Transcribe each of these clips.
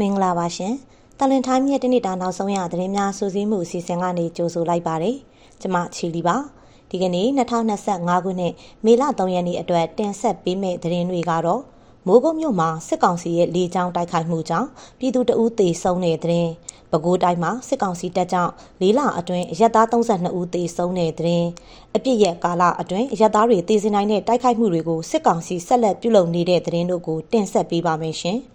မင်္ဂလာပါရှင်။တလင်ထိုင်းမြစ်တနေ့တာနောက်ဆုံးရသတင်းများစူးစီးမှုအစီအစဉ်ကနေကြိုဆိုလိုက်ပါတယ်။ကျွန်မချီလီပါ။ဒီကနေ့2025ခုနှစ်မေလ3ရက်နေ့အတွက်တင်ဆက်ပေးမယ့်သတင်းတွေကတော့မိုးကုတ်မြို့မှာစစ်ကောင်စီရဲ့လေကြောင်းတိုက်ခိုက်မှုကြောင့်ပြည်သူတအူးသေဆုံးတဲ့သတင်း။ပဲခူးတိုင်းမှာစစ်ကောင်စီတပ်ကြောင့်လေးလအတွင်းရက်သား32ဦးသေဆုံးတဲ့သတင်း။အပြစ်ရဲ့ကာလအတွင်းရက်သားတွေတည်စင်နိုင်တဲ့တိုက်ခိုက်မှုတွေကိုစစ်ကောင်စီဆက်လက်ပြုလုပ်နေတဲ့သတင်းတို့ကိုတင်ဆက်ပေးပါမယ်ရှင်။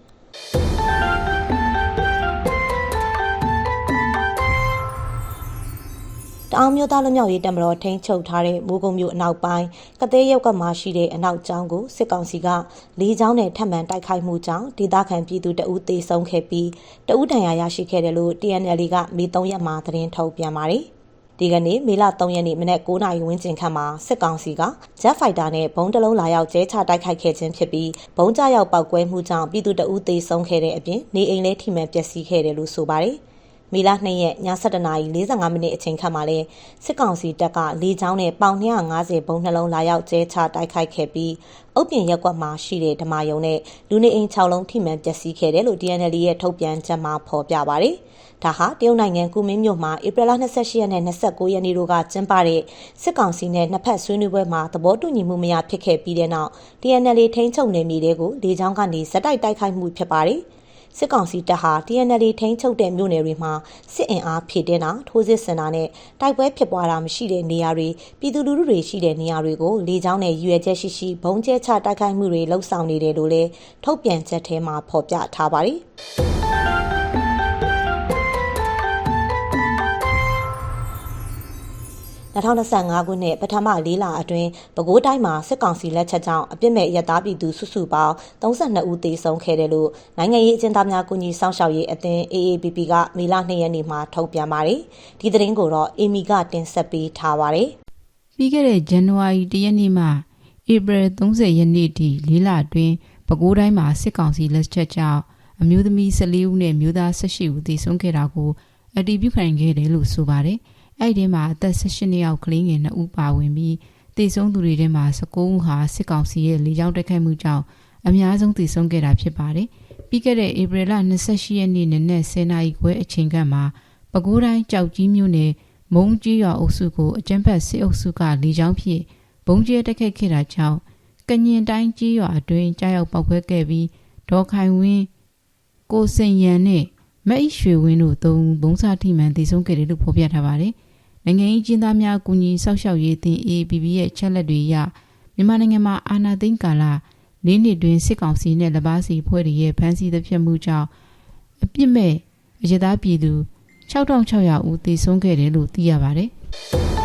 တအောင်မျိုးသားလူမျိုးရေးတမတော်ထိန်းချုပ်ထားတဲ့မိုးကုံမြို့အနောက်ပိုင်းကသေးရုပ်ကမှရှိတဲ့အနောက်ကျောင်းကိုစစ်ကောင်စီကလေးချောင်းနဲ့ထပ်မံတိုက်ခိုက်မှုကြောင့်ဒေသခံပြည်သူတအူးသေဆုံးခဲ့ပြီးတအူးဒဏ်ရာရရှိခဲ့တယ်လို့ TNL ကမေ3ရက်မှာသတင်းထုတ်ပြန်ပါတယ်။ဒီကနေ့မေလ3ရက်နေ့မနက်9:00နာရီဝန်းကျင်ခန့်မှာစစ်ကောင်စီက Jet Fighter နဲ့ဘုံတလုံးလာရောက်ကျဲချတိုက်ခိုက်ခဲ့ခြင်းဖြစ်ပြီးဘုံကြရောက်ပောက်ကွဲမှုကြောင့်ပြည်သူတအူးသေဆုံးခဲ့တဲ့အပြင်နေအိမ်လည်းထိမှန်ပျက်စီးခဲ့တယ်လို့ဆိုပါတယ်။ မေလ2ရက်ည7:45နာရီ45မိနစ်အချိန်ခန့်မှာလဲစစ်ကောင်စီတပ်ကလေကြောင်းနဲ့ပေါင်250ဘုံနှလုံးလာရောက်ကျဲချတိုက်ခိုက်ခဲ့ပြီးအုပ်ပြင်ရက်ကွက်မှာရှိတဲ့ဓမာယုံနဲ့လူနေအိမ်6လုံးထိမှန်ပျက်စီးခဲ့တယ်လို့ DNL ရဲ့ထုတ်ပြန်ချက်မှာဖော်ပြပါတယ်။ဒါဟာတရုတ်နိုင်ငံကူမင်းမြို့မှာဧပြီလ28ရက်နဲ့29ရက်နေ့တို့ကကျင်းပတဲ့စစ်ကောင်စီနဲ့နှစ်ဖက်ဆွေးနွေးပွဲမှာသဘောတူညီမှုမရဖြစ်ခဲ့ပြီးတဲ့နောက် DNL ထိန်းချုပ်နယ်မြေတွေကိုလေကြောင်းကနေဇက်တိုက်တိုက်ခိုက်မှုဖြစ်ပါတယ်။ စစ်ကောင်စီတပ်ဟာ TNL ထိန်းချုပ်တဲ့မြို့နယ်တွေမှာစစ်အင်အားဖြည့်တင်းတာ ထိုးစစ်ဆင်တာနဲ့ တိုက်ပွဲဖြစ်ပွားတာမရှိတဲ့နေရာတွေ ပြည်သူလူထုတွေရှိတဲ့နေရာတွေကို လေကြောင်းနဲ့ရွေချက်ရှိရှိဘုံကျဲချတိုက်ခိုက်မှုတွေလှုပ်ဆောင်နေတယ်လို့လည်း ထုတ်ပြန်ချက်ထဲမှာ ဖော်ပြထားပါတယ်။ 2025ခုနှစ်ပထမ၄လအတွင်းပဲခူးတိုင်းမှာစစ်ကောင်စီလက်ချက်ကြောင့်အပြစ်မဲ့ရသားပြည်သူစုစုပေါင်း32ဦးသေဆုံးခဲ့တယ်လို့နိုင်ငံရေးအကျဉ်းသားများကူညီဆောင်ရှောက်ရေးအသင်း AAPP ကမေလ2ရက်နေ့မှာထုတ်ပြန်ပါတယ်။ဒီသတင်းကိုတော့အေမီကတင်ဆက်ပေးထားပါတယ်။ပြီးခဲ့တဲ့ဇန်နဝါရီ၁ရက်နေ့မှဧပြီ30ရက်နေ့ထိ၄လအတွင်းပဲခူးတိုင်းမှာစစ်ကောင်စီလက်ချက်ကြောင့်အမျိုးသမီး14ဦးနဲ့မျိုးသား18ဦးသေဆုံးခဲ့တာကိုအတည်ပြုခံခဲ့တယ်လို့ဆိုပါတယ်။ အဲ့ဒီမှာအသက်18နှစ်အောက်ကလေးငယ်2ဦးပါဝင်ပြီးသေဆုံးသူတွေထဲမှာ19ဦးဟာစစ်ကောင်စီရဲ့လေကြောင်းတိုက်ခိုက်မှုကြောင့်အများဆုံးသေဆုံးခဲ့တာဖြစ်ပါတယ်။ပြီးခဲ့တဲ့ဧပြီလ28ရက်နေ့နနက်10:00နာရီခွဲအချိန်ကမှပဲခူးတိုင်းကြောက်ကြီးမြို့နယ်မုံကြီးရွာအုပ်စုကိုအကြမ်းဖက်စစ်အုပ်စုကလေကြောင်းဖြင့်ဘုံကျဲတိုက်ခိုက်ခဲ့တာကြောင့်ကညင်တိုင်းကြီးရွာအတွင်းကြားရောက်ပောက်ခွဲခဲ့ပြီးဒေါ်ခိုင်ဝင်းကိုစိန်ရန်နဲ့မအိရွှေဝင်းတို့သုံးဘုံစာထိမှန်တည်ဆုံးခဲ့တယ်လို့ဖော်ပြထားပါတယ်။ နိုင်ငံရေးကျင်းသားများအကူအညီဆောက်ရှောက်ရေးအသင်း AAPP ရဲ့ချက်လက်တွေအရမြန်မာနိုင်ငံမှာအာဏာသိမ်းကာလ၄နှစ်တွင်စစ်ကောင်စီနဲ့လက်ပါစီဖွဲ့တွေရဲ့ဖမ်းဆီးသဖြတ်မှုကြောင့်အပြစ်မဲ့အရသားပြည်သူ6600ဦးသေဆုံးခဲ့တယ်လို့သိရပါတယ်။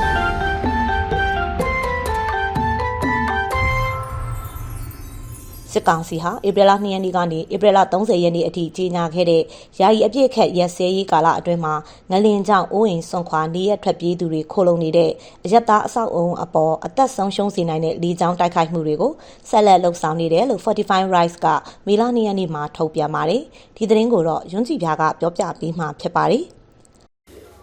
စစ်ကောင်စီဟာဧပြီလ2ရက်နေ့ကနေဧပြီလ30ရက်နေ့အထိကြီးညာခဲ့တဲ့ယာယီအပြည့်ခက်ရက်စဲရေးကာလအတွင်းမှာငလင်ကြောင့်အိုးအိမ်ဆွန့်ခွာနေရထွက်ပြေးသူတွေခိုလုံနေတဲ့အယက်သားအဆောက်အုံအပေါ်အသက်ဆုံးရှုံးစေနိုင်တဲ့လေကြောင်းတိုက်ခိုက်မှုတွေကိုဆက်လက်လှုပ်ဆောင်နေတယ်လို့ Fortify Rights ကမေလ2ရက်နေ့မှာထုတ်ပြန်ပါတယ်ဒီသတင်းကိုတော့ရွန်းကြည်ပြားကပြောပြပေးမှာဖြစ်ပါတယ်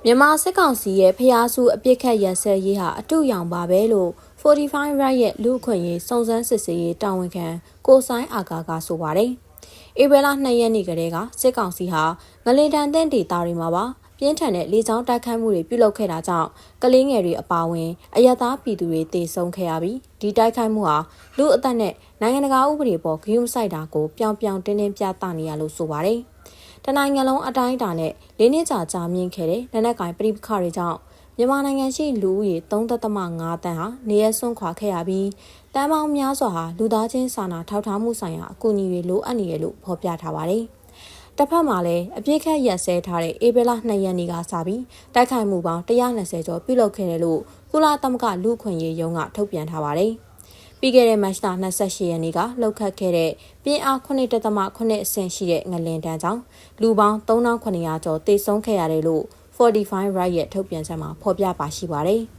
မြန်မာစစ်ကောင်စီရဲ့ဖျားစုအပြစ်ခတ်ရန်ဆက်ရေးဟာအတူရောင်ပါပဲလို့ 45 right ရဲ့လူခွင့်ရေးစုံစမ်းစစ်ဆေးရေးတာဝန်ခံကိုဆိုင်အာကာကဆိုပါတယ်။ဧပြီလ2ရက်နေ့ကတည်းကစစ်ကောင်စီဟာငလင်တန်တဲ့ဒေသတွေမှာပါပြင်းထန်တဲ့လေကြောင်းတိုက်ခိုက်မှုတွေပြုလုပ်ခဲ့တာကြောင့်ကလေးငယ်တွေအပါအဝင်အယက်သားပြည်သူတွေတေဆုံးခဲ့ရပြီးဒီတိုက်ခိုက်မှုဟာလူအသက်နဲ့နိုင်ငံတကာဥပဒေပေါ်ဂရုမစိုက်တာကိုပြောင်ပြောင်တင်းတင်းပြသနေရလို့ဆိုပါတယ်။တနိုင်ငံလုံးအတိုင်းအတာနဲ့လေးနှစ်ကြာကြာမြင့်ခဲ့တဲ့လက်နက်ကင်ပြိပခါတွေကြောင့် မြန်မာနိုင်ငံရှိလူဦးရေ3.5တန်းဟာနေရဆွန့်ခွာခဲ့ရပြီးတန်းပေါင်းများစွာဟာလူသားချင်းစာနာထောက်ထားမှုဆိုင်ရာအကူအညီတွေလိုအပ်နေရလို့ဖော်ပြထားပါတယ်။တစ်ဖက်မှာလည်းအပြစ်ခတ်ရက်စဲထားတဲ့ဧပြီလ2ရက်နေ့ကစပြီးတိုက်ခိုက်မှုပေါင်း120ကျော်ပြုလုပ်ခဲ့တယ်လို့ကုလသမဂ္ဂလူ့ခွင့်ရေးရုံးကထုတ်ပြန်ထားပါတယ်။ပြီးခဲ့တဲ့မတ်လ28ရက်နေ့ကလှုပ်ခတ်ခဲ့တဲ့ပြင်းအား9.8အဆင့်ရှိတဲ့ငလင်တန်းကြောင့်လူပေါင်း3900ကျော်သေဆုံးခဲ့ရတယ်လို့ 45 right ရဲ့ထုတ်ပြန်ချက်မှာဖော်ပြပါရှိပါတယ်။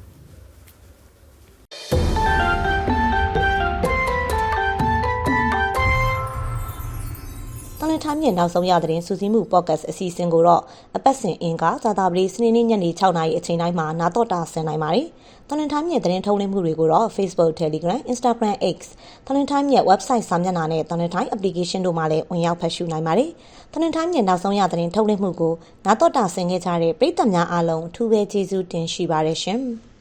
လလန်တိုင်းရဲ့နောက်ဆုံးရသတင်းစူးစီးမှု podcast အစီအစဉ်ကိုတော့အပတ်စဉ်အင်္ဂါဇာတာပတိစနေနေ့ညနေ6:00နာရီအချိန်တိုင်းမှာနာတော့တာဆင်နိုင်ပါတယ်။တလန်တိုင်းရဲ့သတင်းထုတ်လွှင့်မှုတွေကိုတော့ Facebook, Telegram, Instagram, X တလန်တိုင်းရဲ့ website စာမျက်နှာနဲ့တလန်တိုင်း application တို့မှာလည်းဝင်ရောက်ဖတ်ရှုနိုင်ပါတယ်။တလန်တိုင်းရဲ့နောက်ဆုံးရသတင်းထုတ်လွှင့်မှုကိုနာတော့တာဆင်ခဲ့ကြတဲ့ပရိသတ်များအားလုံးအထူးပဲကျေးဇူးတင်ရှိပါတယ်ရှင်။